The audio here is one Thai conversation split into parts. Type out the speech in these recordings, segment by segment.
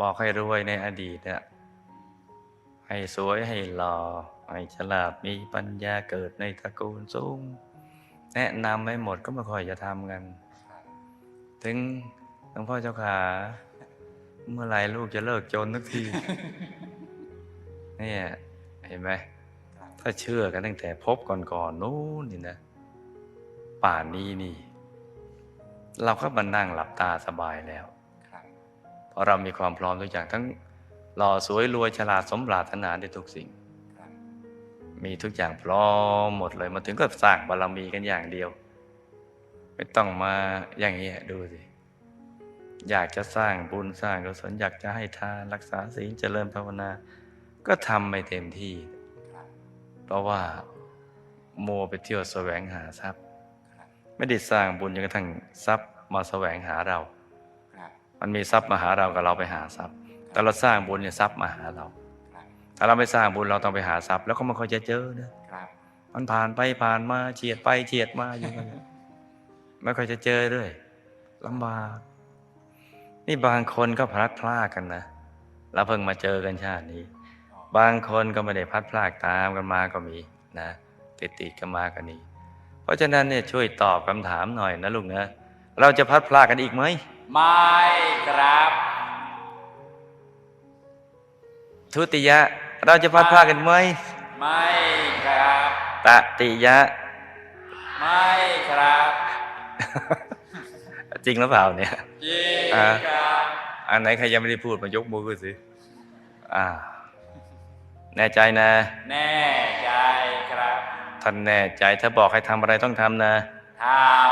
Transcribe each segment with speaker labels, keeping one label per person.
Speaker 1: บอกให้รวยในอดีตเนี่ยให้สวยให้หล่อให้ฉลาดมีปัญญาเกิดในตระกูลสูง แนะนำไม่หมดก็ไม่ค่อยจะทำกัน ถึงหลวงพ่อเจ้าขา เมื่อไหร่ลูกจะเลิกจนสักทีเนี่ยเห็นไหม ถ้าเชื่อกันตั้งแต่พบก่อนๆนู้นนี่นะ ป่านนี้นี่ เราก็มานั่งหลับตาสบายแล้ว เพราะเรามีความพร้อมทุกอย่างทั้งหล่อสวยรวยฉลาดสมปรารถนาในทุกสิ่ง มีทุกอย่างพร้อมหมดเลยมาถึงก็สร้างบารมีกันอย่างเดียว ไม่ต้องมาอย่างนี้ดูสิอยากจะสร้างบุญสร้างกุศลอยากจะให้ทานรักษาศีลเจริญภาวนา ก็ทำไม่เต็มที่ เพราะว่ามัวไปเที่ยวแสวงหาทรัพย์ ไม่ได้สร้างบุญจนกระทั่งทรัพย์มาแสวงหาเรา มันมีทรัพย์มาหาเรากับเราไปหาทรัพย์ แต่เราสร้างบุญเนี่ยทรัพย์มาหาเรา
Speaker 2: ครับ
Speaker 1: ถ้าเราไม่สร้างบุญเราต้องไปหาทรัพย์ แล้วก็ไม่ค่อยจะเจอนะครับมันผ่านไปผ่านมาเฉียดไปเฉียดมาอยู่กันเนี่ยไม่ค่อยจะเจอด้วยลำบากนี่บางคนก็พลัดพรากกันนะเราเพิ่งมาเจอกันชาตินี้ บางคนก็ไม่ได้พลัดพรากตามกันมาก็มีนะติดติดๆกันมาก็นี่เพราะฉะนั้นเนี่ยช่วยตอบคำถามหน่อยนะลูกนะ เราจะพลัดพรากกันอีกไหม
Speaker 2: ไม่ครับ
Speaker 1: ทุติยะ เราจะพลัดพรากกันไหม
Speaker 2: ไม่ครับ
Speaker 1: ตติยะ
Speaker 2: ไม่ครับ
Speaker 1: จริงหรือเปล่าเนี่ย
Speaker 2: จริง
Speaker 1: อ่า
Speaker 2: ครับ
Speaker 1: อันไหนใครยังไม่ได้พูดมายกมือขึ้นสิ อ่า แน่ใจนะ
Speaker 2: แน่ใจครับ
Speaker 1: ท่านแน่ใจถ้าบอกให้ทำอะไรต้องทำนะ
Speaker 2: ทำครั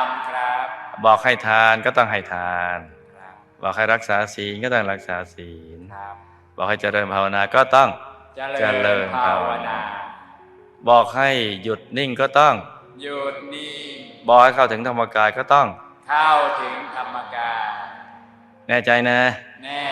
Speaker 2: บ
Speaker 1: บอกให้ทานก็ต้องให้ทาน
Speaker 2: ครับ
Speaker 1: บอกให้รักษาศีลก็ต้องรักษาศีล
Speaker 2: ครับ
Speaker 1: บอกให้เจริญภาวนาก็ต้อง
Speaker 2: เจ
Speaker 1: เจริ
Speaker 2: ริ
Speaker 1: ญ
Speaker 2: ญ
Speaker 1: ภา
Speaker 2: ภาวว
Speaker 1: นา
Speaker 2: นา
Speaker 1: บอกให้หยุดนิ่งก็ต้อง
Speaker 2: หยุดนิ่ง
Speaker 1: บอกให้เข้าถึงธรรมกายก็ต้อง
Speaker 2: เข้าถึงธรรมกาย
Speaker 1: แน่ใจนะ
Speaker 2: แน่